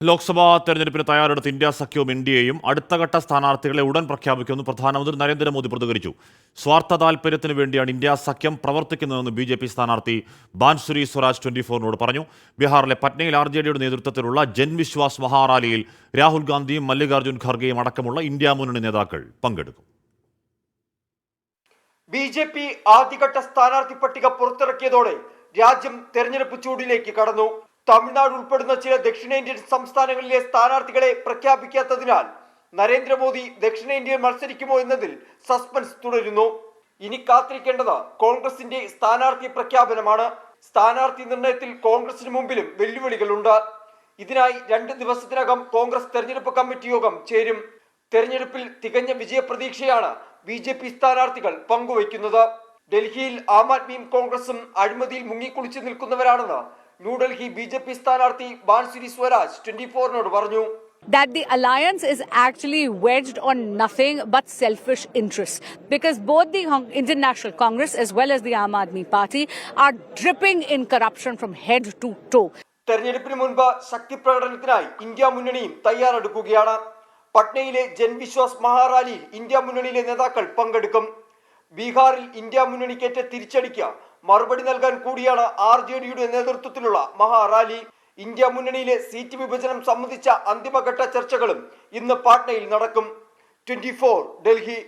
ലോക്സഭാ തെരഞ്ഞെടുപ്പിന് തയ്യാറെടുത്ത് ഇന്ത്യ സഖ്യവും ഇന്ത്യയും അടുത്ത ഘട്ട സ്ഥാനാർത്ഥികളെ ഉടൻ പ്രഖ്യാപിക്കുമെന്ന് പ്രധാനമന്ത്രി നരേന്ദ്രമോദി പ്രതികരിച്ചു. സ്വാർത്ഥ താൽപര്യത്തിന് വേണ്ടിയാണ് ഇന്ത്യ സഖ്യം പ്രവർത്തിക്കുന്നതെന്ന് ബി ജെ പി സ്ഥാനാർത്ഥി ബാൻസുരി സ്വരാജ് ട്വന്റി ഫോറിനോട് പറഞ്ഞു. ബീഹാറിലെ പറ്റ്നയിൽ ആർ ജെ ഡിയുടെ നേതൃത്വത്തിലുള്ള ജൻവിശ്വാസ് മഹാറാലിയിൽ രാഹുൽ ഗാന്ധിയും മല്ലികാർജുൻ ഖർഗെയും അടക്കമുള്ള ഇന്ത്യ മുന്നണി നേതാക്കൾ പങ്കെടുക്കും. ബി ജെ പി ആദ്യഘട്ട സ്ഥാനാർത്ഥി പട്ടിക പുറത്തിറക്കിയതോടെ രാജ്യം തെരഞ്ഞെടുപ്പ് ചൂടിലേക്ക് കടന്നു. തമിഴ്നാട് ഉൾപ്പെടുന്ന ചില ദക്ഷിണേന്ത്യൻ സംസ്ഥാനങ്ങളിലെ സ്ഥാനാർത്ഥികളെ പ്രഖ്യാപിക്കാത്തതിനാൽ നരേന്ദ്രമോദി ദക്ഷിണേന്ത്യയിൽ മത്സരിക്കുമോ എന്നതിൽ സസ്പെൻസ് തുടരുന്നു. ഇനി കാത്തിരിക്കേണ്ടത് കോൺഗ്രസിന്റെ സ്ഥാനാർത്ഥി പ്രഖ്യാപനമാണ്. സ്ഥാനാർത്ഥി നിർണയത്തിൽ കോൺഗ്രസിന് മുമ്പിലും വെല്ലുവിളികളുണ്ട്. ഇതിനായി രണ്ട് ദിവസത്തിനകം കോൺഗ്രസ് തെരഞ്ഞെടുപ്പ് കമ്മിറ്റി യോഗം ചേരും. തെരഞ്ഞെടുപ്പിൽ തികഞ്ഞ വിജയപ്രതീക്ഷയാണ് ബി ജെ പി സ്ഥാനാർത്ഥികൾ പങ്കുവയ്ക്കുന്നത്. ഡൽഹിയിൽ ആം ആദ്മിയും കോൺഗ്രസും അഴിമതിയിൽ മുങ്ങിക്കുളിച്ചു നിൽക്കുന്നവരാണെന്ന് ന്യൂഡൽഹി ബി ജെ പി സ്ഥാനാർത്ഥി ബാൻസുരി സ്വരാജ് ട്വന്റി ഫോറിനോട് പറഞ്ഞു that the alliance is actually wedged on nothing but selfish interests because both the Indian National Congress as well as the Aam Aadmi Party are dripping in corruption from head to toe. തെരഞ്ഞെടുപ്പിന് മുൻപ് ശക്തി പ്രകടനത്തിനായി India മുന്നണിയും തയ്യാറെടുക്കുകയാണ് പട്നയിലെ Janvishwas മഹാറാലിയിൽ India മുന്നണിയിലെ നേതാക്കൾ പങ്കെടുക്കും ബീഹാറിൽ India മുന്നണിക്കേറ്റ തിരിച്ചടിക്ക് മറുപടി നൽകാൻ കൂടിയാണ് ആർ ജെ ഡിയുടെ നേതൃത്വത്തിലുള്ള മഹാറാലി ഇന്ത്യ മുന്നണിയിലെ സീറ്റ് വിഭജനം സംബന്ധിച്ച അന്തിമഘട്ട ചർച്ചകളും ഇന്ന് പാട്നയിൽ നടക്കും. ട്വന്റി ഡൽഹി.